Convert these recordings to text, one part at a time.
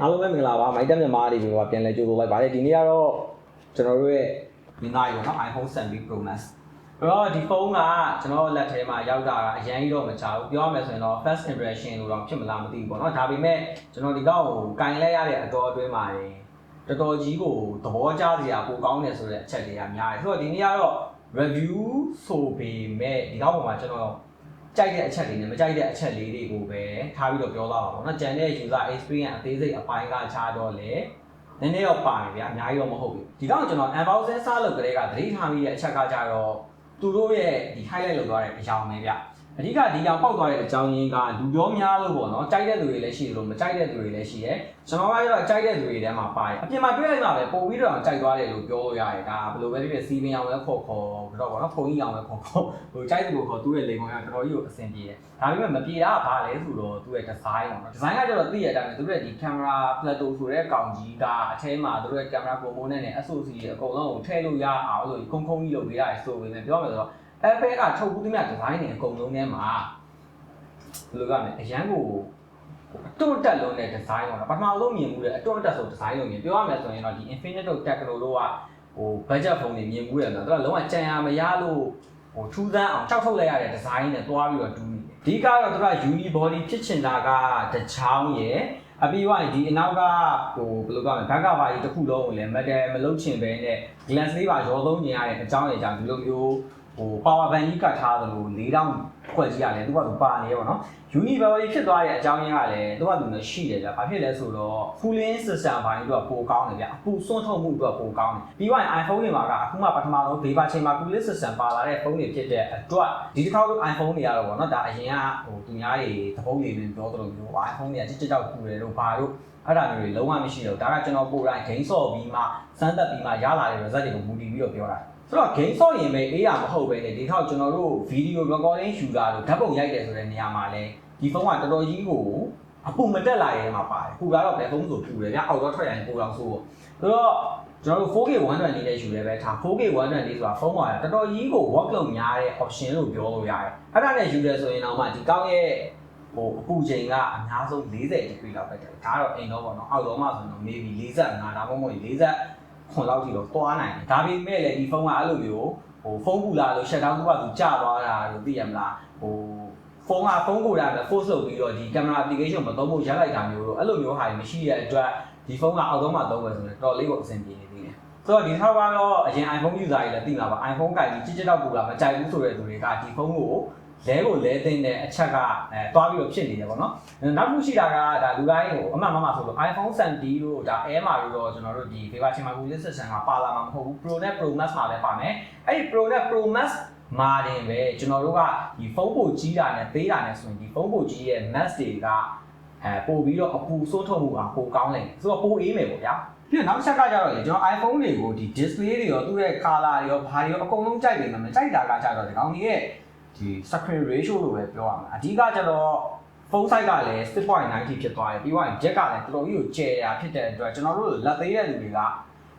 အားလုံးပဲမင်္ဂလာပါမိုက်တက်မြန်မာတွေပြောပြန်လဲကြိုဆိုလိုက်ပါတယ်ဒီနေ့ကတော့ကျွန်တော်တို့ရဲ့ဒီနိုင်ပေါ့နော် iPhone 7 Pro Max အဲ့တော့ဒီဖုန်းကကျွန်တော်လက်ထဲမှာရောက်တာကအရင်ကြီးတော့မချဘူးပြောရမယ်ဆိုရင်တော့ first impression လို့တော့ဖြစ်မလားမသိဘူးပေါ့နော်ဒါပေမဲ့ကျွန်တော်ဒီကောက်ကိုကင်လဲရတဲ့အတော်အတွင်းမှာတော်တော်ကြီးကိုသဘောကျစရာပိုကောင်းတယ်ဆိုတဲ့အချက်တွေကများတယ်ဆိုတော့ဒီနေ့ကတော့ review ဆိုပေမဲ့ဒီကောက်ပေါ်မှာကျွန်တော် ကြိုက်တဲ့အချက်တွေနဲ့မကြိုက်တဲ့အချက်လေးတွေကိုပဲထားပြီးတော့ပြောလာပါတော့เนาะကြံတဲ့ user experience အသေးစိတ်အပိုင်းကခြားတော့လေနည်းနည်းတော့ပါတယ်ဗျာအများကြီးတော့မဟုတ်ဘူးဒီတော့ကျွန်တော် unboxing စလုပ်ကြတဲ့ကသတိထားမိတဲ့အချက်ကကြတော့သူတို့ရဲ့ဒီ highlight လုပ်သွားတဲ့အကြောင်းပဲဗျ အဓိကဒီကြောင်ပေါက်သွားတဲ့အကြောင်းရင်းကလူပြောများလို့ပေါ့နော်ကြိုက်တဲ့သူတွေလည်းရှိတယ်လို့မကြိုက်တဲ့သူတွေလည်းရှိတယ်ကျွန်တော်ကတော့ကြိုက်တဲ့သူတွေထဲမှာပါတယ်အပြင်မှာတွေ့လိုက်မှပဲပို့ပြီးတော့ကြိုက်သွားတယ်လို့ပြောလို့ရတယ်ဒါဘယ်လိုပဲဖြစ်ဖြစ်စီးပင်အောင်လည်းခေါ်ခေါ်တော့ပေါ့နော်ဖုန်းကြီးအောင်လည်းခေါ်ခေါ်ဟိုကြိုက်သူကိုခေါ်သူ့ရဲ့လေပုံကတော်တော်ကြီးကိုအဆင်ပြေတယ်ဒါပေမဲ့မပြေတာကဘာလဲဆိုတော့သူ့ရဲ့ design ပေါ့နော် design ကကျတော့သိရတဲ့အတိုင်းပဲသူ့ရဲ့ဒီ camera plateau ဆိုတဲ့ကောင်ကြီးကအထဲမှာသူ့ရဲ့ camera component နဲ့ SoC တွေအကုန်လုံးကိုထည့်လို့ရအောင်လို့ခုံခုံကြီးလုပ်ပေးရတယ်ဆိုပေမဲ့ပြောမယ်ဆိုတော့ Apple ကထုတ်ဘူးသမျှ design တွေအကုန်လုံးထဲမှာဘယ်လိုကမလဲအရန်ကိုအတွန့်တက်လုံးတဲ့ design ပေါ့နော်ပထမဆုံးမြင်မှုတဲ့အတွန့်တက်ဆုံး design လို့မြင်ပြောရမယ်ဆိုရင်တော့ဒီ Infinite Techno တို့ကဟို budget ဖုန်းတွေမြင်မှုတယ်နော်သူကလုံးဝကြံရမရလို့ဟိုထူးဆန်းအောင်ကြောက်ထုတ်လိုက်ရတဲ့ design နဲ့တွားပြီးတော့တူးနေတယ်အဓိကတော့သူက uni body ဖြစ်ချင်တာကတစ်ချောင်းရယ်အပြီးတော့ဒီအနောက်ကဟိုဘယ်လိုပြောမလဲဘက်ကဘာကြီးတစ်ခုလုံးကိုလည်း metal မလုပ်ချင်ပဲနဲ့ glass လေးပါရောသုံးနေရတဲ့အကြောင်းအရာကြောင့်ဒီလိုမျိုးဟို power bank ကြီးကတ်ထားသလို၄တောင်ခွက်ကြီးရတယ်သူကသူပါနေရပါတော့ universal ဖြစ်သွားတဲ့အကြောင်းရင်းကလည်းသူကသူနဲ့ရှိတယ်ဗျ။ဘာဖြစ်လဲဆိုတော့ cooling system ဘိုင်းတို့ကပိုကောင်းတယ်ဗျ။အပူစွန့်ထုတ်မှုတို့ကပိုကောင်းတယ်။ပြီးတော့ iPhone တွေမှာကအခုမှပထမဆုံးဘေးပါချိန်မှာ cooling system ပါလာတဲ့ဖုန်းတွေဖြစ်တဲ့အတွက်ဒီတစ်ခါတော့ iPhone တွေရတော့ဗောနော်ဒါအရင်ကဟိုသူများတွေသဘောတွေနဲ့ပြောသလိုမျိုး iPhone တွေကကြစ်ကြစ်ကြောက်ပူတယ်လို့ဘာလို့အဲ့ဒါမျိုးတွေလုံးဝမရှိတော့ဒါကကျွန်တော်ကိုယ်တိုင်ဂိမ်းဆော့ပြီးမှစမ်းသပ်ပြီးမှရလာတဲ့ result တွေကိုမူတည်ပြီးတော့ပြောတာ ဆိုတော့ game ဆော့ရင်ပဲအေးရမဟုတ်ပဲねဒီထောက်ကျွန်တော်တို့ video recording shooter တို့ဓာတ်ပုံရိုက်တယ်ဆိုတဲ့နေရာမှာလဲဒီဖုန်းကတော်တော်ကြီးကိုအပူမတက်လာရဲမှာပါတယ်ပူလာတော့ဘယ်ဖုန်းဆိုပူတယ်ဗျအောက်တော့ထွက်ရင်ပူအောင်ဆိုတော့ဆိုတော့ကျွန်တော်တို့ 4K 120နဲ့ယူတယ်ပဲထား 4K 120ဆိုတာဖုန်းပါတော်တော်ကြီးကို work လုပ်များတဲ့ option လို့ပြောလို့ရတယ်အဲ့ဒါနဲ့ယူတယ်ဆိုရင်တော့မှဒီကောင်းရဲ့ဟိုအပူချိန်ကအများဆုံး40 degree လောက်ပဲတယ်ဒါကတော့အိမ်တော့ပေါ့နော်အောက်တော့မှဆိုရင်တော့ maybe 45ဒါမှမဟုတ်40 ခွန်လောက်ထိတော့သွားနိုင်တယ်ဒါပေမဲ့လည်းဒီဖုန်းကအဲ့လိုမျိုးဟိုဖုန်းပူလာလို့ရှက်တောင်းကသူကျသွားတာလို့သိရမလားဟိုဖုန်းကဖုန်းကိုယ်တိုင်ပဲ force လုပ်ပြီးတော့ဒီ camera application မသုံးဖို့ရက်လိုက်တာမျိုးတော့အဲ့လိုမျိုးဟာမရှိတဲ့အတွက်ဒီဖုန်းကအောက်တော့မှသုံးမယ်ဆိုရင်တော်တော်လေးကိုအဆင်ပြေနေသေးတယ်ဆိုတော့ဒီထောက်ကတော့အရင် iPhone user တွေလည်းသိမှာပါ iPhone ကိုင်ပြီးကြစ်ကြစ်တော့ပူလာမကြိုက်ဘူးဆိုတဲ့သူတွေကဒီဖုန်းကို လဲကိုလဲသိတဲ့အချက်ကအဲတွားပြီးတော့ဖြစ်နေတယ်ပေါ့နော်နောက်တစ်ခုရှိတာကဒါလူတိုင်းကိုအမှန်မှန်မှဆိုလို့ iPhone 7D တို့ဒါ Air မှာတို့တော့ကျွန်တော်တို့ဒီ Viva ချင်းမှာ Google Assistant ကပါလာမှာမဟုတ်ဘူး Pro နဲ့ Pro Max မှာလည်းပါမယ်အဲ့ဒီ Pro နဲ့ Pro Max မာတင်ပဲကျွန်တော်တို့ကဒီဖုန်းပိုကြီးတာနဲ့သေးတာနဲ့ဆိုရင်ဒီဖုန်းပိုကြီးရဲ့ max တွေကအဲပို့ပြီးတော့အပူစိုးထုတ်မှုကပိုကောင်းလိမ့်မယ်ဆိုတော့ပိုအေးမယ်ပေါ့ဗျာပြီးတော့နောက်တစ်ချက်ကကြတော့လေကျွန်တော် iPhone တွေကိုဒီ display တွေရောသူ့ရဲ့ color တွေရောဘာတွေရောအကုန်လုံးကြိုက်နေမှာမကြိုက်တာကကြတော့ဒီကောင်ကြီးရဲ့ ဒီ screen ratio လို့ပဲပြောရမှာအဓိကကျတော့ဖုန်း size ကလည်း6.90ဖြစ်သွားတယ်ပြီးတော့ jet ကလည်းတော်တော်ကြီးကိုကျယ်တာဖြစ်တဲ့အတွက်ကျွန်တော်တို့လက်သေးတဲ့လူတွေက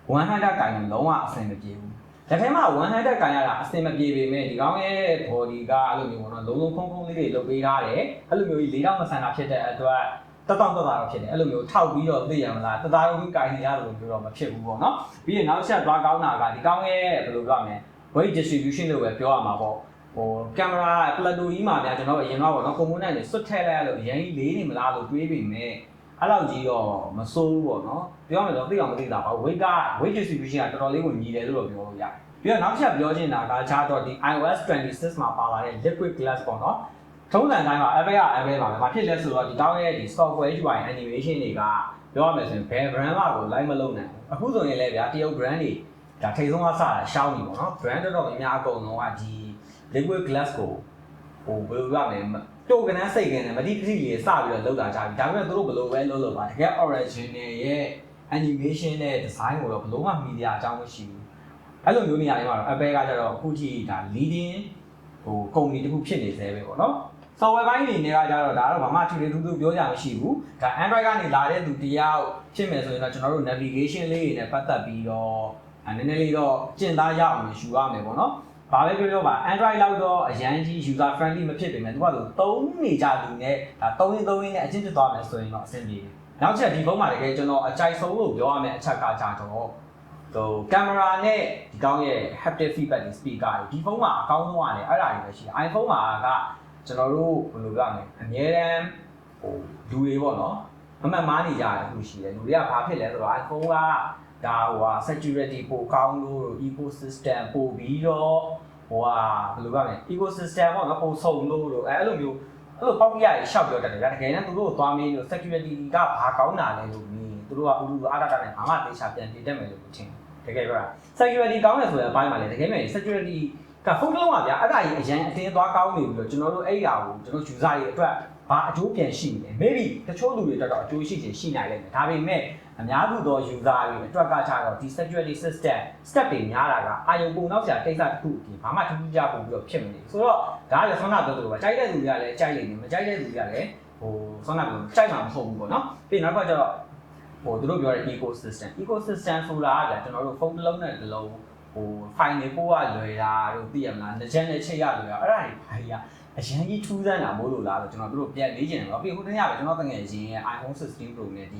100ကိုင်လုံးဝအဆင်မပြေဘူးလက်ထဲမှာ100ကန်ရတာအဆင်မပြေပေမဲ့ဒီကောင်ရဲ့ body ကအဲ့လိုမျိုးပေါ့နော်လုံးလုံးဖုံးဖုံးလေးတွေလုပ်ပေးထားတယ်အဲ့လိုမျိုးကြီး၄တောင်မဆန်တာဖြစ်တဲ့အတွက်တက်တောင့်တက်တာတော့ဖြစ်တယ်အဲ့လိုမျိုးထောက်ပြီးတော့သိရမလားတသားလုံးကြီးကန်နေရတယ်လို့ပြောတော့မဖြစ်ဘူးပေါ့နော်ပြီးရင်နောက်ဆက်သွားကောင်းတာကဒီကောင်ရဲ့ဘယ်လိုပြောရမလဲ weight distribution လို့ပဲပြောရမှာပေါ့ ဟိုကင်မရာပလက်တိုကြီးမှာများကျွန်တော်အရင်တော့ပေါ့နော် component တွေစွတ်ထည့်လိုက်ရလို့အရင်ကြီးလေးနေမလားလို့တွေးပေမဲ့အဲ့လောက်ကြီးတော့မစိုးဘူးပေါ့နော်ပြောမယ်တော့သိအောင်မသိတာပါ weight က weight distribution ကတော်တော်လေးကိုညီတယ်လို့တော့ပြောလို့ရတယ်ပြီးတော့နောက်တစ်ချက်ပြောချင်တာကခြားတော့ဒီ iOS 26မှာပါလာတဲ့ liquid glass ပေါ့နော်ထုံးစံတိုင်းမှာ Apple က Apple ပါပဲ။ဘာဖြစ်လဲဆိုတော့ဒီတောင်းရဲ့ဒီ software UI animation တွေကပြောရမယ်ဆိုရင်ဘယ် brand မှကို like မလုပ်နိုင်ဘူး။အခုဆိုရင်လည်းဗျာတရုတ် brand တွေဒါထိတ်ဆုံးကစတာရှောင်းနေပေါ့နော်။ brand တော်တော်များများအကုန်လုံးကဒီ liquid glass ကိုဟိုဘယ်လိုရမလဲတိုကနန်းစိတ်ကနေမတိပတိလေးစပြီးတော့လောက်တာကြပြီ။ဒါပေမဲ့သူတို့ဘယ်လိုပဲလုပ်လို့ပါတကယ် original ရဲ့ animation နဲ့ design ကိုတော့ဘယ်လိုမှ media အကြောင်းမရှိဘူး။အဲ့လိုမျိုးနေရာတွေမှာတော့ Apple ကကျတော့အခုထိဒါ leading ဟို company တစ်ခုဖြစ်နေသေးပဲပေါ့နော် software ဘိုင်းအနေနဲ့ကကြတော့ဒါတော့ဘာမှထူထူထူထူပြောကြမရှိဘူးဒါ Android ကနေလာတဲ့သူတယောက်ဖြစ်မယ်ဆိုရင်တော့ကျွန်တော်တို့ navigation လေးတွေနဲ့ပတ်သက်ပြီးတော့အဲနည်းနည်းလေးတော့ကျင့်သားရအောင်လို့ယူရမယ်ပေါ့နော် ဘာပဲပြောပြောပါ Android လောက်တော့အရန်ကြီး user friendly မဖြစ်ပေမဲ့သူကဆိုသုံးနေကြသူနဲ့ဒါသုံးရင်းသုံးရင်းနဲ့အကျင့်ဖြစ်သွားမယ်ဆိုရင်တော့အဆင်ပြေတယ်နောက်ချက်ဒီဖုန်းမှာတကယ်ကျွန်တော်အကြိုက်ဆုံးလို့ပြောရမယ့်အချက်ကကြတော့ဟိုကင်မရာနဲ့ဒီကောင်းရဲ့ haptic feedback ဒီ speaker တွေဒီဖုန်းမှာအကောင်းဆုံးရတယ်အဲ့ဒါတွေပဲရှိတယ် iPhone မှာကကျွန်တော်တို့ဘယ်လိုပြောရမလဲအများတန်းဟိုလူတွေပေါ့နော်မမှန်မားနေကြတယ်အခုရှိတယ်လူတွေကဘာဖြစ်လဲဆိုတော့ iPhone က ဒါဟိုဟာ security ပိုကောင်းလို့ ecosystem ပိုပြီးတော့ဟိုဟာဘယ်လိုပြောရမလဲ ecosystem ပေါ့နော်ပိုစုံလို့လို့အဲ့လိုမျိုးအဲ့လိုပေါက်ပြရရှောက်ပြောတတ်တယ်ဗျာတကယ်တမ်းသူတို့သွားမင်းလို့ security ကဘာကောင်းတာလဲလို့မြင်သူတို့ကဥလူအားရတာနဲ့ဘာမှသေချာပြန်တည်တတ်မယ်လို့ထင်တယ်တကယ်ပြောတာ security ကောင်းတယ်ဆိုရင်အပိုင်းမှာလည်းတကယ်မြန် security ကဖုန်းတစ်လုံးပါဗျာအဲ့ဒါကြီးအရင်အတင်းသွားကောင်းနေပြီလို့ကျွန်တော်တို့အဲ့ဒါကိုကျွန်တော် user တွေအတွက်ဘာအကျိုးပြန်ရှိနေလဲ maybe တချို့လူတွေအတွက်တော့အကျိုးရှိချင်ရှိနိုင်လိမ့်မယ်ဒါပေမဲ့ အများစုသော user တွေအတွက်ကကြတော့ဒီ security system step တွေများတာကအာယုံပုံနောက်ဆရာကိစ္စတစ်ခုအပြင်ဘာမှထူးထူးခြားပုံပြီးတော့ဖြစ်မနေဘူးဆိုတော့ဒါကလည်းဆောင်းနာပြောသလိုပဲကြိုက်တဲ့လူတွေကလည်းကြိုက်လိမ့်မယ်မကြိုက်တဲ့လူတွေကလည်းဟိုဆောင်းနာပြောကြိုက်မှာမဟုတ်ဘူးပေါ့နော်ပြီးနောက်ကကျတော့ဟိုသူတို့ပြောတဲ့ ecosystem ecosystem ဆိုတာကကျွန်တော်တို့ဖုန်းတစ်လုံးနဲ့တစ်လုံးဟို file တွေပို့ရလွယ်တာတို့သိရမလားငကြမ်းနဲ့ချိတ်ရလွယ်တာအဲ့ဒါတွေဘာကြီးကအရန်ကြီးထူးဆန်းတာမို့လို့လားဆိုကျွန်တော်တို့ပြန်လေးကျင်တယ်ပေါ့ပြီးခုတည်းကပဲကျွန်တော်တငယ်ချင်းရဲ့ iPhone 16 Pro နဲ့ဒီ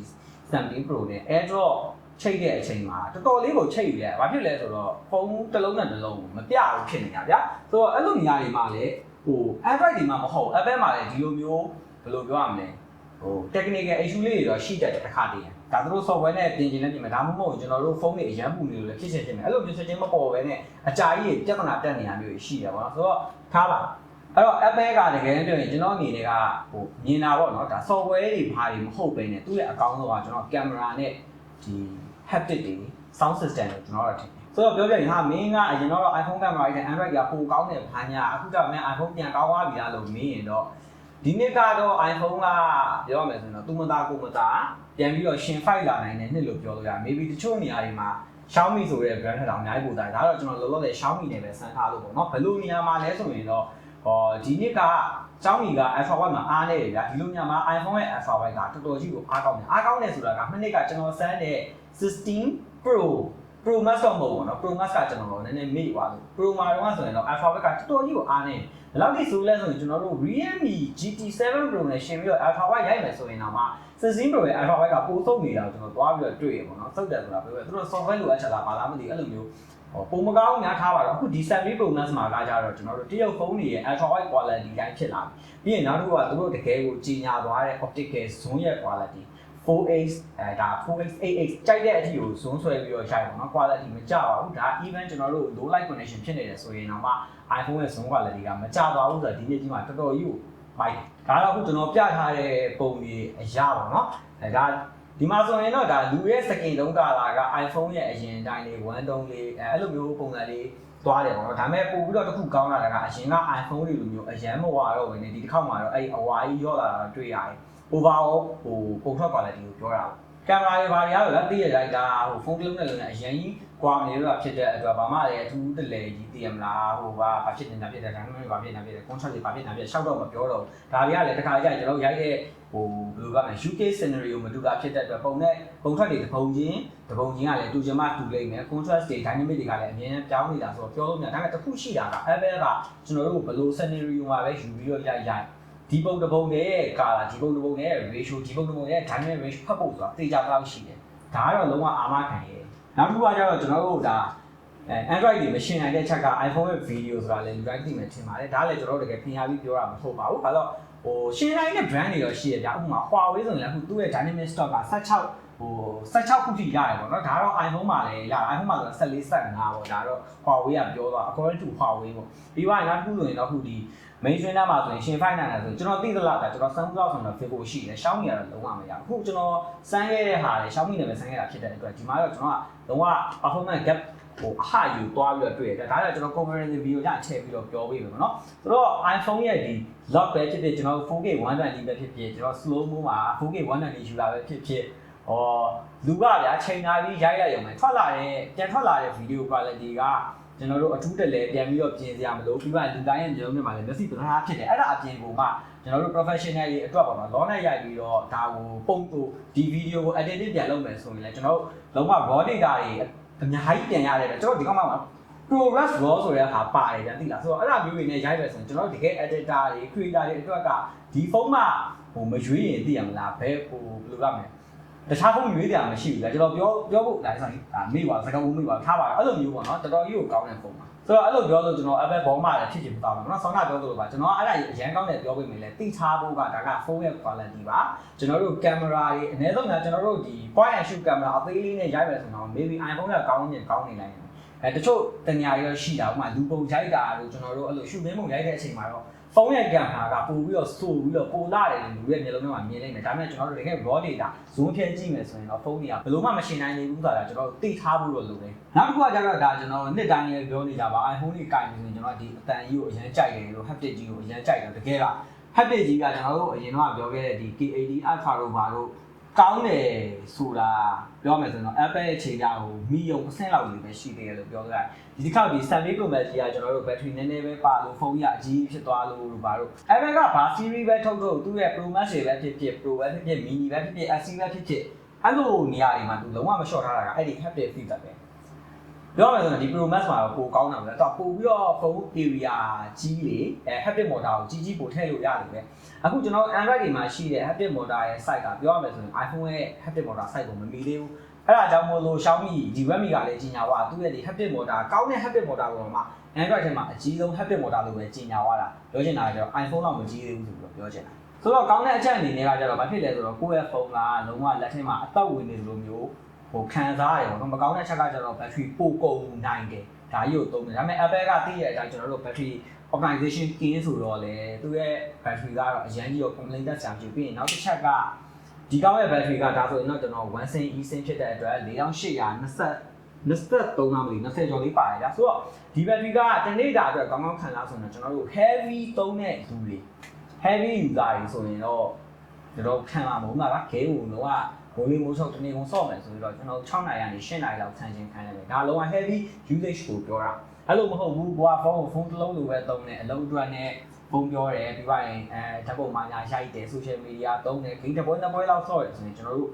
17 Pro နဲ့ AirDrop ချိတ်တဲ့အချိန်မှာတော်တော်လေးကိုချိတ်ရတယ်။ဘာဖြစ်လဲဆိုတော့ဖုန်းတစ်လုံးနဲ့တစ်လုံးကိုမပြဘူးဖြစ်နေတာဗျာ။ဆိုတော့အဲ့လိုနေရာတွေမှာလည်းဟို Android တွေမှာမဟုတ် Apple မှာလည်းဒီလိုမျိုးဘယ်လိုပြောရမလဲဟို technical issue လေးတွေတော့ရှိတတ်တယ်တစ်ခါတည်း။ဒါသူတို့ software နဲ့ပြင်ကျင်နေပြင်မယ်ဒါမှမဟုတ်ကျွန်တော်တို့ဖုန်းတွေအရန်ပူနေလို့လည်းဖြစ်ချင်ဖြစ်မယ်။အဲ့လိုမျိုးချက်ချင်းမပေါ်ပဲနဲ့အကြာကြီးပြဿနာတက်နေတာမျိုးရှိတယ်ပေါ့နော်။ဆိုတော့ထားပါ အဲ့တော့ Apple ကတကယ်ပြောရင်ကျွန်တော်အနေနဲ့ကဟိုမြင်တာပေါ့နော်ဒါ software တွေဘာတွေမဟုတ်ပဲနဲ့သူ့ရဲ့အကောင့်တော့ကကျွန်တော်ကင်မရာနဲ့ဒီ haptic တွေ sound system တွေကျွန်တော်တို့ထင်တယ်ဆိုတော့ပြောပြရင်ဟာမင်းကအရင်တော့ iPhone ကင်မရာနဲ့ Android ကပိုကောင်းတယ်ဘာညာအခုတော့မင်း iPhone ပြန်ကောင်းသွားပြီလားလို့မင်းရင်တော့ဒီနှစ်ကတော့ iPhone ကပြောရမယ်ဆိုရင်တော့သူမသားကိုမသားပြန်ပြီးတော့ရှင် fight လာနိုင်တဲ့နှစ်လို့ပြောလို့ရတယ် maybe တချို့နေရာတွေမှာ Xiaomi ဆိုတဲ့ brand ထက်တောင်အများကြီးပိုသားတယ်ဒါတော့ကျွန်တော်လောလောဆယ် Xiaomi နဲ့ပဲစမ်းထားလို့ပေါ့နော်ဘယ်လိုနေရာမှာလဲဆိုရင်တော့ ဟောဒီနှစ်က Xiaomi က Alpha White မှာအားနေတယ်ဗျာဒီလိုညမှာ iPhone ရဲ့ Alpha White ကတော်တော်ကြီးကိုအားကောင်းတယ်အားကောင်းတယ်ဆိုတာကမနှစ်ကကျွန်တော်စမ်းတဲ့16 Pro Pro Max တော့မဟုတ်ဘူးเนาะ Pro Max ကကျွန်တော်နည်းနည်းမေ့သွားလို့ Pro မှာတော့ဆိုရင်တော့ Alpha White ကတော်တော်ကြီးကိုအားနေတယ်ဘယ်လောက်ထိဆိုလဲဆိုရင်ကျွန်တော်တို့ Realme GT7 Pro နဲ့ရှင်ပြီးတော့ Alpha White ရိုက်မယ်ဆိုရင်တော့မှ16 Pro ရဲ့ Alpha White ကပိုသုံးနေတာကိုကျွန်တော်သွားပြီးတော့တွေ့ရပေါ့နော်သုတ်တယ်ဆိုတာပြောပြသူတို့ software လိုအပ်ချက်လားဘာလားမသိဘူးအဲ့လိုမျိုးဟော ပုံမကောင်းများထားပါတော့အခုဒီ Xiaomi Pro Max မှာကကြတော့ကျွန်တော်တို့တရုတ်ဖုန်းတွေရဲ့ Ultra Wide quality တိုင်းဖြစ်လာပြီပြီးရင်နောက်တစ်ခုကသူတို့တကယ်ကိုကြီးညာသွားတဲ့ optical zoom ရဲ့ quality 4x အဲဒါ 4x 8x ကြိုက်တဲ့အထိကို zoom ဆွဲပြီးတော့ရိုက်ပါတော့ quality မကျပါဘူးဒါ even ကျွန်တော်တို့ low light connection ဖြစ်နေတယ်ဆိုရင်တော့မှ iPhone ရဲ့ zoom quality ကမကျသွားဘူးဆိုတော့ဒီနေ့ကြီးမှာတော်တော်ကြီးကိုမိုက်တယ်ဒါတော့အခုကျွန်တော်ပြထားတဲ့ပုံတွေအရာပါเนาะအဲဒါ ဒီမှာဆိုရင်တော့ဒါလူရဲ့စကင်လုံးကာလာက iPhone ရဲ့အရင်အတိုင်းလေး1.3လေးအဲအဲ့လိုမျိုးပုံစံလေးသွားတယ်ပေါ့နော်ဒါပေမဲ့ပို့ပြီးတော့တစ်ခုကောင်းလာတာကအရင်က iPhone တွေလိုမျိုးအရန်မဝါတော့ဝင်နေဒီတစ်ခေါက်မှာတော့အဲ့အဝါကြီးရော့လာတာတွေ့ရတယ် overall ဟိုပုံထွက် quality ကိုပြောတာပေါ့ ကင်မရာတွေဘာတွေအားလည်းသိရလိုက်တာဟိုဖုန်းတစ်လုံးနဲ့လုံးနဲ့အရင်ကြီးကွာမနေတော့ဖြစ်တဲ့အတွက်ဘာမှလည်းအထူးတလေကြီးသိရမလားဟိုကဘာဖြစ်နေတာဖြစ်တယ်ဒါမှမဟုတ်ဘာဖြစ်နေတာဖြစ်တယ် contract တွေဘာဖြစ်နေတာဖြစ်ရှောက်တော့မပြောတော့ဒါတွေကလည်းတစ်ခါကြကျွန်တော်ရိုက်တဲ့ဟိုဘယ်လိုကလဲ UK scenario မတူတာဖြစ်တဲ့အတွက်ပုံနဲ့ပုံထွက်တွေတပုံချင်းတပုံချင်းကလည်းတူချင်မှတူလိမ့်မယ် contrast တွေ dynamic တွေကလည်းအမြဲတမ်းပြောင်းနေတာဆိုတော့ပြောလို့မရဒါပေမဲ့တစ်ခုရှိတာက Apple ကကျွန်တော်တို့ဘယ်လို scenario မှာပဲယူပြီးတော့ရိုက်ရိုက် ဒီပုံတစ်ပုံနဲ့ကာလာဒီပုံတစ်ပုံနဲ့ ratio ဒီပုံတစ်ပုံနဲ့ dynamic ratio ဖတ်ဖို့ဆိုတာသိကြတော့ရှိတယ်ဒါကတော့လုံးဝအာမခံရဲ့နောက်တစ်ခုကကျတော့ကျွန်တော်တို့ဒါအဲ Android တွေမရှင်းနိုင်တဲ့ချက်က iPhone ရဲ့ video ဆိုတာလည်းလူတိုင်းသိမယ်ထင်ပါတယ်ဒါလည်းကျွန်တော်တို့တကယ်ပြင်ရပြီးပြောတာမဟုတ်ပါဘူးဘာလို့ဟိုရှင်းနိုင်တဲ့ brand တွေတော့ရှိရကြဥပမာ Huawei ဆိုရင်လည်းအခုသူ့ရဲ့ dynamic stock က16ဟို16ခုထိရတယ်ပေါ့နော်ဒါတော့ iPhone မှာလည်းရ iPhone မှာဆို14 15ပေါ့ဒါတော့ Huawei ကပြောသွား according to Huawei ပေါ့ပြီးသွားရင်နောက်တစ်ခုဆိုရင်တော့အခုဒီ mainstream နားမှာဆိုရင်ရှင်ဖိုင်နိုင်တာဆိုရင်ကျွန်တော်သိသလောက်ဒါကျွန်တော် SoundCloud ဆိုတော့ Vivo ရှိတယ် Xiaomi ကတော့လုံးဝမရဘူးအခုကျွန်တော်စမ်းခဲ့တဲ့ဟာလေ Xiaomi နဲ့ပဲစမ်းခဲ့တာဖြစ်တဲ့အတွက်ဒီမှာတော့ကျွန်တော်ကလုံးဝ performance gap ဟိုအဟယူသွားပြီးတော့တွေ့ရတယ်ဒါကြောင့်ကျွန်တော် comparison video ညထည့်ပြီးတော့ပြောပေးမယ်ပေါ့နော်ဆိုတော့ iPhone ရဲ့ဒီ lock ပဲဖြစ်ဖြစ်ကျွန်တော် 4K 120ပဲဖြစ်ဖြစ်ကျွန်တော် slow mo မှာ 4K 120ယူတာပဲဖြစ်ဖြစ်ဟောလူကဗျာချိန်နာပြီးရိုက်ရရုံပဲထွက်လာတဲ့ပြန်ထွက်လာတဲ့ video quality က ကျွန်တော်တို့အထူးတလဲပြန်ပြီးတော့ပြင်စရာမလိုပြီးမှလူတိုင်းရဲ့မျိုးမျိုးမှာလည်းမျက်စိပဓာဖြစ်တယ်အဲ့ဒါအပြင်ကိုမှကျွန်တော်တို့ professional တွေအတွက်ပေါ့နော် law နဲ့ရိုက်ပြီးတော့ဒါကိုပုံတူဒီ video ကို editing ပြန်လုပ်မယ်ဆိုရင်လည်းကျွန်တော်တို့လုံးဝ raw data တွေအများကြီးပြန်ရတယ်ကျွန်တော်ဒီကောင်မှမှာ progress raw ဆိုတဲ့ဟာပါတယ်ဗျာသိလားဆိုတော့အဲ့ဒါမျိုးတွေနဲ့ရိုက်မယ်ဆိုရင်ကျွန်တော်တို့တကယ် editor တွေ creator တွေအတွက်ကဒီဖုန်းမှာဟိုမရွေးရင်သိရမလားဘယ်ဟိုဘယ်လိုကမလဲ တခြားဖုန်းရွေးကြမရှိဘူးလေကျွန်တော်ပြောပြောဖို့ဒါဆိုရင်ဒါမေ့ပါစကားပုံမေ့ပါထားပါအဲ့လိုမျိုးပေါ့နော်တော်တော်ကြီးကိုကောင်းတဲ့ဖုန်းပါဆိုတော့အဲ့လိုပြောလို့ကျွန်တော် Apple ဘောမှလည်းဖြစ်ချင်မသွားဘူးเนาะဆောင်းတာပြောသလိုပါကျွန်တော်အဲ့ဒါကြီးအရန်ကောင်းတယ်ပြောပေးမယ်လေတိထားဖို့ကဒါကဖုန်းရဲ့ quality ပါကျွန်တော်တို့ကင်မရာတွေအနည်းဆုံးကကျွန်တော်တို့ဒီ point and shoot camera အသေးလေးနဲ့ရိုက်မယ်ဆိုတော့ maybe iPhone ကကောင်းနေကောင်းနေလိုက်တယ်အဲတချို့တညာတွေတော့ရှိတာဥပမာလူပုံရိုက်တာတို့ကျွန်တော်တို့အဲ့လို shoot မင်းပုံရိုက်တဲ့အချိန်မှာတော့ ဖုန်းရဲ့ကင်မရာကပို့ပြီးတော့စိုးပြီးတော့ပိုလာတယ်လူရဲ့မျက်လုံးထဲမှာမြင်နေတယ်ဒါပေမဲ့ကျွန်တော်တို့တကယ် raw data zoom ဖြည့်ကြည့်မယ်ဆိုရင်တော့ဖုန်းတွေကဘယ်လိုမှမရှင်းနိုင်သေးဘူးဆိုတာကျွန်တော်တို့သိထားဖို့တော့လိုတယ်နောက်တစ်ခုကကျတော့ဒါကျွန်တော်နှစ်တိုင်းလည်းပြောနေကြပါ iPhone တွေကင်နေဆိုရင်ကျွန်တော်ဒီအတန်ကြီးကိုအရင်ကြိုက်တယ်လို့ haptic ကြီးကိုအရင်ကြိုက်တယ်တကယ်က haptic ကြီးကကျွန်တော်တို့အရင်တော့ပြောခဲ့တဲ့ဒီ K80 Alpha တို့ဘာတို့ ကောင်းတယ်ဆိုတာပြောမယ်ဆိုရင်တော့ Apple ရဲ့ခြေကြကိုမီယုံအဆင့်လောက်လေးပဲရှိသေးတယ်လို့ပြောကြတယ်ဒီတစ်ခါဒီ Stanley Promax ကြီးကကျွန်တော်တို့ battery နည်းနည်းပဲပါလို့ဖုန်းကြီးအကြီးဖြစ်သွားလို့လို့ဘာလို့ Apple ကဘာ series ပဲထုတ်ထုတ်သူ့ရဲ့ Pro Max တွေပဲဖြစ်ဖြစ် Pro ပဲဖြစ်ဖြစ် mini ပဲဖြစ်ဖြစ် SE ပဲဖြစ်ဖြစ်အဲ့လိုနေရာတွေမှာသူလုံးဝမလျှော့ထားတာကအဲ့ဒီ haptic feedback ပဲ ပြောရမယ်ဆိုရင်ဒီ Pro Max မှာပိုကောင်းတာမလားတော့ပိုပြီးတော့ phone area ကြီးလေအဲ haptic motor ကိုကြီးကြီးပိုထည့်လို့ရတယ်ပဲအခုကျွန်တော် Android တွေမှာရှိတဲ့ haptic motor ရဲ့ site ကပြောရမယ်ဆိုရင် iPhone ရဲ့ haptic motor site ကိုမမီသေးဘူးအဲ့ဒါကြောင့်မို့လို့ Xiaomi ဒီ Redmi ကလည်းကြီးညာသွားသူ့ရဲ့ဒီ haptic motor ကောင်းတဲ့ haptic motor ပေါ်မှာ Android ထဲမှာအကြီးဆုံး haptic motor လို့ပဲကြီးညာသွားတာပြောချင်တာကကျတော့ iPhone လောက်မကြီးသေးဘူးဆိုပြီးတော့ပြောချင်တာဆိုတော့ကောင်းတဲ့အချက်အနေနဲ့ကကျတော့ဘာဖြစ်လဲဆိုတော့ကိုယ့်ရဲ့ဖုန်းကလုံးဝလက်ထဲမှာအသက်ဝင်နေလို့မျိုး ဟိုခံစားရတယ်ပေါ့နော်မကောင်းတဲ့အချက်ကကျတော့ battery ပိုကုန်နိုင်တယ်ဒါကြီးကိုသုံးတယ်ဒါပေမဲ့ Apple ကသိရတဲ့အတိုင်းကျွန်တော်တို့ battery optimization key ဆိုတော့လေသူရဲ့ battery ကတော့အရင်ကြီးကို complaint တက်ဆံပြုပြီးရင်နောက်တစ်ချက်ကဒီကောင်းရဲ့ battery ကဒါဆိုရင်တော့ကျွန်တော်1 cent e cent ဖြစ်တဲ့အတွက်4820 23နာမလီ20ကျော်လေးပါတယ်ဗျာဆိုတော့ဒီ battery ကတနေ့တာအတွက်ကောင်းကောင်းခံလားဆိုတော့ကျွန်တော်တို့ heavy သုံးတဲ့လူတွေ heavy user တွေဆိုရင်တော့ကျွန်တော်ခံမှာမဟုတ်ပါဘူး game ကိုတော့ ဘိုးလေးမိုးချုပ်တနေ့ကုန်ဆော့မယ်ဆိုတော့ကျွန်တော်6နိုင်ကနေ10နိုင်လောက်ဆန်းချင်းခံရတယ်ဒါလုံးဝ heavy usage ကိုပြောတာအဲ့လိုမဟုတ်ဘူးဘွာဖုန်းကိုဖုန်းတစ်လုံးလိုပဲသုံးတယ်အလုံးအတွက်နဲ့ဖုန်းပြောတယ်ပြီးပါရင်အဲဓာတ်ပုံမှညာရိုက်တယ် social media သုံးတယ်ဂိမ်းတစ်ပွဲနှစ်ပွဲလောက်ဆော့တယ်ဆိုရင်ကျွန်တော်တို့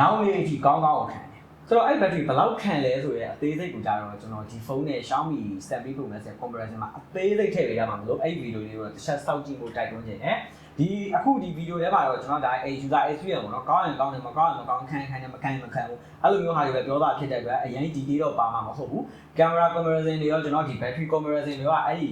နောက်နေ့အထိကောင်းကောင်းအောင်ခံတယ်ဆိုတော့အဲ့ battery ဘယ်လောက်ခံလဲဆိုရဲအသေးစိတ်ကိုကြတော့ကျွန်တော်ဒီဖုန်းနဲ့ Xiaomi Stanley Pro Max ရဲ့ comparison မှာအသေးစိတ်ထည့်ပေးရမှာမလို့အဲ့ဒီဗီဒီယိုလေးကိုတစ်ချက်စောင့်ကြည့်ဖို့တိုက်တွန်းခြင်းနဲ့ ဒီအခုဒီဗီဒီယိုထဲမှာတော့ကျွန်တော်ဒါ user experience ပေါ့နော်ကောင်းရင်ကောင်းတယ်မကောင်းရင်မကောင်းခံခံတယ်မခံရင်မခံဘူးအဲ့လိုမျိုးဟာတွေပဲပြောတာဖြစ်တဲ့အတွက်အရင် detail တော့ပါမှာမဟုတ်ဘူး camera comparison တွေရောကျွန်တော်ဒီ battery comparison တွေကအဲ့ဒီ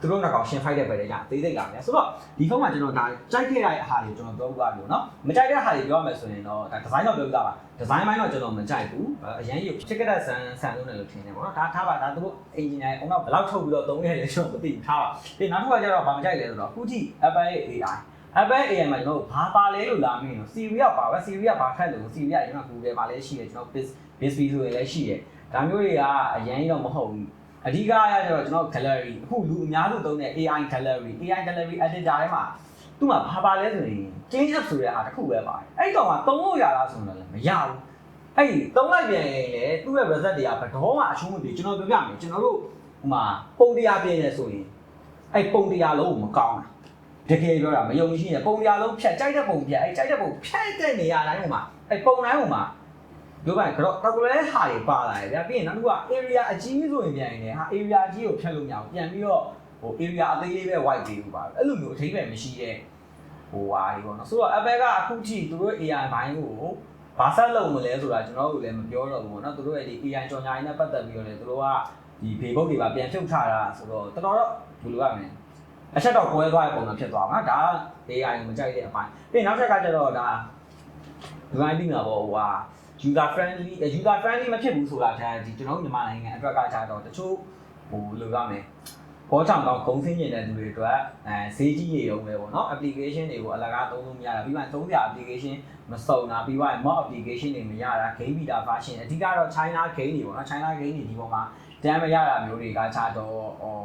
သူတို့နှစ်ကောင်ရှင်းဖိုက်တဲ့ပဲလေကြာသေးသေးကဗျာဆိုတော့ဒီဖုန်းမှာကျွန်တော်ဒါကြိုက်ခဲ့တဲ့အဟာတွေကျွန်တော်ပြောပြပါပြီနော်မကြိုက်တဲ့ဟာတွေပြောရမယ်ဆိုရင်တော့ဒါဒီဇိုင်းတော့ပြောပြတာပါ ဒီဇိုင်းပိုင်းတော့ကျွန်တော်မကြိုက်ဘူးအရင်ရုပ်ချစ်ကတဲ့ဆန်ဆန်လုံးတယ်လို့ထင်တယ်ပေါ့နော်ဒါထားပါဒါသူတို့ engineer အုံတော့ဘယ်လောက်ထုတ်ပြီးတော့သုံးခဲ့လဲကျွန်တော်မသိဘူးထားပါပြီးနောက်တစ်ခါကျတော့ဘာမကြိုက်လဲဆိုတော့အခုကြည့် Apple AI Apple AI မှာကျွန်တော်ဘာပါလဲလို့လာမင်းနော် Siri ကပါပဲ Siri ကဘာခက်လို့ Siri ကကျွန်တော် Google မှာလည်းရှိတယ်ကျွန်တော် Biz Bizby ဆိုရင်လည်းရှိတယ်ဒါမျိုးတွေကအရင်တော့မဟုတ်ဘူးအဓိကကကျတော့ကျွန်တော် gallery အခုလူအများစုသုံးတဲ့ AI gallery AI gallery editor ထဲမှာ သူ့မှာဘာပါလဲဆိုရင် change up ဆိုတဲ့အားတစ်ခုပဲပါတယ်အဲ့ကောင်ကသုံးလို့ရလားဆိုတော့လည်းမရဘူးအဲ့ဒီသုံးလိုက်ပြန်ရင်လေသူ့ရဲ့ result တွေကဘယ်တော့မှအရှုံးမပြေကျွန်တော်ပြောပြမယ်ကျွန်တော်တို့ဟိုမှာပုံတရားပြင်းနေဆိုရင်အဲ့ပုံတရားလုံးကိုမကောင်းဘူးတကယ်ပြောတာမယုံရှိနေပုံတရားလုံးဖြတ်ကြိုက်တဲ့ပုံဖြတ်အဲ့ကြိုက်တဲ့ပုံဖြတ်တဲ့နေရာတိုင်းဟိုမှာအဲ့ပုံတိုင်းဟိုမှာပြောပါရင်ကတော့ calculate ဟာတွေပါလာတယ်ဗျာပြီးရင်နောက်တစ်ခုက area အကြီးဆိုရင်ပြန်ရင်လည်းဟာ area ကြီးကိုဖြတ်လို့မရဘူးပြန်ပြီးတော့ ဟို area အသေးလေးပဲ white ပေးဘူးပါအဲ့လိုမျိုးအထိပ္ပယ်မရှိတဲ့ဟိုဟာတွေပေါ့နော်ဆိုတော့ Apple ကအခုထိသူတို့ AI ဘိုင်းကိုဘာဆက်လုပ်မလဲဆိုတာကျွန်တော်တို့လည်းမပြောတော့ဘူးပေါ့နော်သူတို့ရဲ့ဒီ AI ကြော်ညာရင်းနဲ့ပတ်သက်ပြီးတော့လည်းသူတို့ကဒီ Facebook တွေပါပြန်ဖြုတ်ချတာဆိုတော့တော်တော်တော့ဘယ်လိုရမလဲအချက်တော့ကွဲသွားတဲ့ပုံစံဖြစ်သွားမှာဒါက AI ကိုမကြိုက်တဲ့အပိုင်းပြီးနောက်ထပ်ကကျတော့ဒါ design တင်တာပေါ့ဟိုဟာ user friendly user friendly မဖြစ်ဘူးဆိုတာဒါဒီကျွန်တော်တို့မြန်မာနိုင်ငံအတွက်ကကြတော့တချို့ဟိုလိုရမယ် ဘောချောင်ကောင်းဂုံစင်းနေတဲ့လူတွေအတွက်အဲဈေးကြီးနေရုံပဲပေါ့နော် application တွေကိုအလကားသုံးလို့မရတာပြီးမှသုံးစရာ application မစုံတာပြီးမှ mod application တွေမရတာ game beta version အဓိကတော့ China game တွေပေါ့နော် China game တွေဒီပေါ်မှာတမ်းမရတာမျိုးတွေကခြားတော့ဟော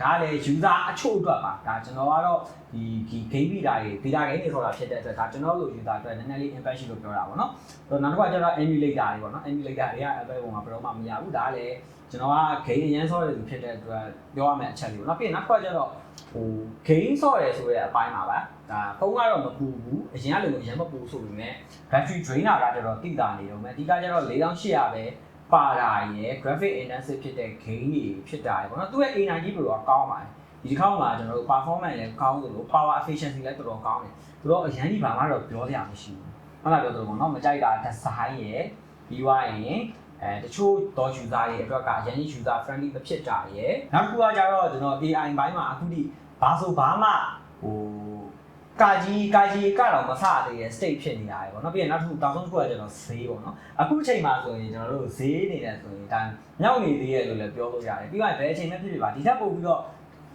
ဒါလည်း user အချို့အတွက်ပါဒါကျွန်တော်ကတော့ဒီဒီ game beta တွေ beta game တွေဆိုတာဖြစ်တဲ့အတွက်ဒါကျွန်တော်လို user အတွက်နည်းနည်းလေး impact ရှိလို့ပြောတာပေါ့နော်ဆိုတော့နောက်တစ်ခါကျတော့ emulator တွေပေါ့နော် emulator တွေက Apple ပေါ်မှာဘယ်တော့မှမရဘူးဒါလည်း ကျွန်တော်က game အရန်ဆော့တဲ့သူဖြစ်တဲ့အတွက်ပြောရမယ့်အချက်လေးပေါ့နော်ပြီးရင်နောက်တစ်ခါကျတော့ဟို game ဆော့ရဲဆိုတဲ့အပိုင်းမှာပါဒါဖုန်းကတော့မပူဘူးအရင်ကလိုအရင်မပူဆိုပေမဲ့ battery drainer ကကျတော့တိတာနေတော့မယ်ဒီကကျတော့4800ပဲပါတာရယ် graphic intensive ဖြစ်တဲ့ game တွေဖြစ်တာရယ်ပေါ့နော်သူရဲ့ A90 Pro ကကောင်းပါတယ်ဒီတစ်ခေါက်မှာကျွန်တော်တို့ performance လည်းကောင်းသလို power efficiency လည်းတော်တော်ကောင်းတယ်သူတော့အရင်ကြီးဘာမှတော့ပြောစရာမရှိဘူးဟုတ်လားပြောသလိုပေါ့နော်မကြိုက်တာ design ရယ်ပြီးွားရင် အဲတချို့တော့ user တွေအတွက်ကအရင်ကြီး user friendly မဖြစ်တာရယ်နောက်တစ်ခုကကြတော့ကျွန်တော် AI ဘိုင်းမှာအခုထိဘာဆိုဘာမှဟိုကာကြီးကာကြီးကတော့မဆသေးတဲ့ state ဖြစ်နေတာရယ်ပေါ့နော်ပြီးရင်နောက်တစ်ခုတောင်ဆုံးတစ်ခုကကျွန်တော်ဈေးပေါ့နော်အခုချိန်မှာဆိုရင်ကျွန်တော်တို့ဈေးနေတယ်ဆိုရင်ဒါမြောက်နေသေးရဲ့လို့လည်းပြောလို့ရတယ်ပြီးတော့ဘယ်အချိန်မှဖြစ်ဖြစ်ပါဒီထက်ပိုပြီးတော့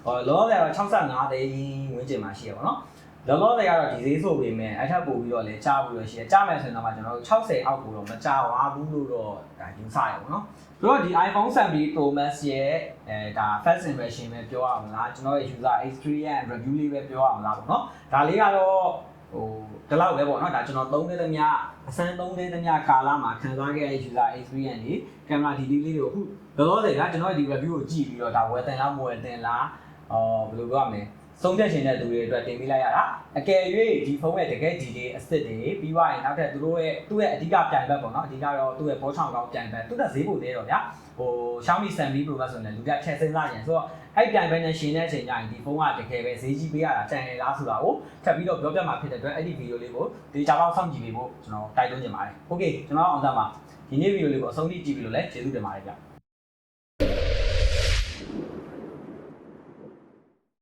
ဟောလောလောဆယ်တော့65သိန်းဝန်းကျင်မှာရှိရပါတော့ လောလောဆယ်ကတော့ဒီဈေးဆိုပေမဲ့အထက်ပို့ပြီးတော့လည်းကြားပြီးတော့ရှိတယ်ကြားမယ်ဆိုရင်တော့မှကျွန်တော်တို့60အောက်ကိုတော့မကြားဝါဘူးလို့တော့ဒါယူဆရပါတော့ဆိုတော့ဒီ iPhone 7 Pro Max ရဲ့အဲဒါ first impression ပဲပြောရမလားကျွန်တော်ရဲ့ user experience and review လေးပဲပြောရမလားပေါ့နော်ဒါလေးကတော့ဟိုဒီလောက်ပဲပေါ့နော်ဒါကျွန်တော်သုံးနေသမျှအစမ်းသုံးနေသမျှကာလမှာခံစားခဲ့ရတဲ့ user experience တွေကင်မရာဒီလေးလေးတွေကိုအခုလောလောဆယ်ကကျွန်တော်ဒီ review ကိုကြည့်ပြီးတော့ဒါဝယ်တင်လားမဝယ်တင်လားအော်ဘယ်လိုပြောရမလဲ ဆုံးဖြတ်ရှင်တဲ့သူတွေအတွက်တင်ပေးလိုက်ရတာအကယ်၍ဒီဖုန်းရဲ့တကယ်ဒီလေးအစ်စ်တွေပြီးသွားရင်နောက်ထပ်သူတို့ရဲ့သူ့ရဲ့အဓိကပြိုင်ဘက်ပေါ့နော်အဓိကတော့သူ့ရဲ့ဘောချောင်ကောင်းပြိုင်ဘက်သူကဈေးပိုသေးတော့ဗျာဟို Xiaomi 7 Pro Max ဆိုရင်လူပြထည့်စင်းစားကြရင်ဆိုတော့အဲ့ပြိုင်ဘက်နဲ့ရှင်တဲ့အချိန်ကျရင်ဒီဖုန်းကတကယ်ပဲဈေးကြီးပေးရတာတန်ရလားဆိုတာကိုထပ်ပြီးတော့ပြောပြမှာဖြစ်တဲ့အတွက်အဲ့ဒီဗီဒီယိုလေးကိုဒီကြောင်အောင်စောင့်ကြည့်ပေးဖို့ကျွန်တော်တိုက်တွန်းချင်ပါတယ်။ Okay ကျွန်တော်အောင်သားမှာဒီနေ့ဗီဒီယိုလေးကိုအဆုံးထိကြည့်ပြီးလို့လည်းကျေးဇူးတင်ပါတယ်ဗျ။